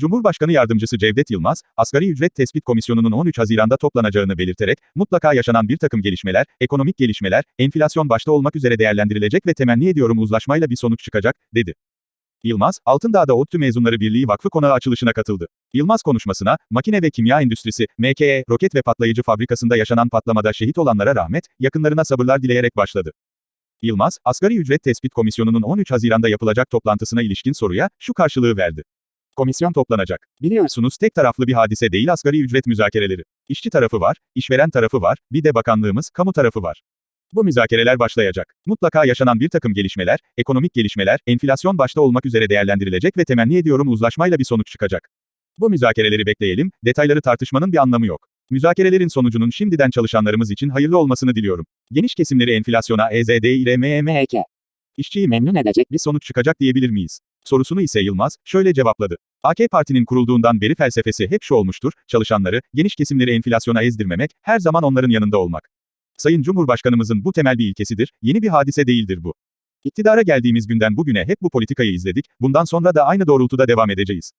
Cumhurbaşkanı Yardımcısı Cevdet Yılmaz, Asgari Ücret Tespit Komisyonu'nun 13 Haziran'da toplanacağını belirterek, mutlaka yaşanan bir takım gelişmeler, ekonomik gelişmeler, enflasyon başta olmak üzere değerlendirilecek ve temenni ediyorum uzlaşmayla bir sonuç çıkacak, dedi. Yılmaz, Altındağ'da ODTÜ Mezunları Birliği Vakfı konağı açılışına katıldı. Yılmaz konuşmasına, makine ve kimya endüstrisi, MKE, roket ve patlayıcı fabrikasında yaşanan patlamada şehit olanlara rahmet, yakınlarına sabırlar dileyerek başladı. Yılmaz, Asgari Ücret Tespit Komisyonu'nun 13 Haziran'da yapılacak toplantısına ilişkin soruya, şu karşılığı verdi. Komisyon toplanacak. Biliyorsunuz tek taraflı bir hadise değil asgari ücret müzakereleri. İşçi tarafı var, işveren tarafı var, bir de bakanlığımız, kamu tarafı var. Bu müzakereler başlayacak. Mutlaka yaşanan bir takım gelişmeler, ekonomik gelişmeler, enflasyon başta olmak üzere değerlendirilecek ve temenni ediyorum uzlaşmayla bir sonuç çıkacak. Bu müzakereleri bekleyelim, detayları tartışmanın bir anlamı yok. Müzakerelerin sonucunun şimdiden çalışanlarımız için hayırlı olmasını diliyorum. Geniş kesimleri enflasyona EZD-MEMHK. İşçiyi memnun edecek bir sonuç çıkacak diyebilir miyiz? Sorusunu ise Yılmaz, şöyle cevapladı. AK Parti'nin kurulduğundan beri felsefesi hep şu olmuştur, çalışanları, geniş kesimleri enflasyona ezdirmemek, her zaman onların yanında olmak. Sayın Cumhurbaşkanımızın bu temel bir ilkesidir, yeni bir hadise değildir bu. İktidara geldiğimiz günden bugüne hep bu politikayı izledik, bundan sonra da aynı doğrultuda devam edeceğiz.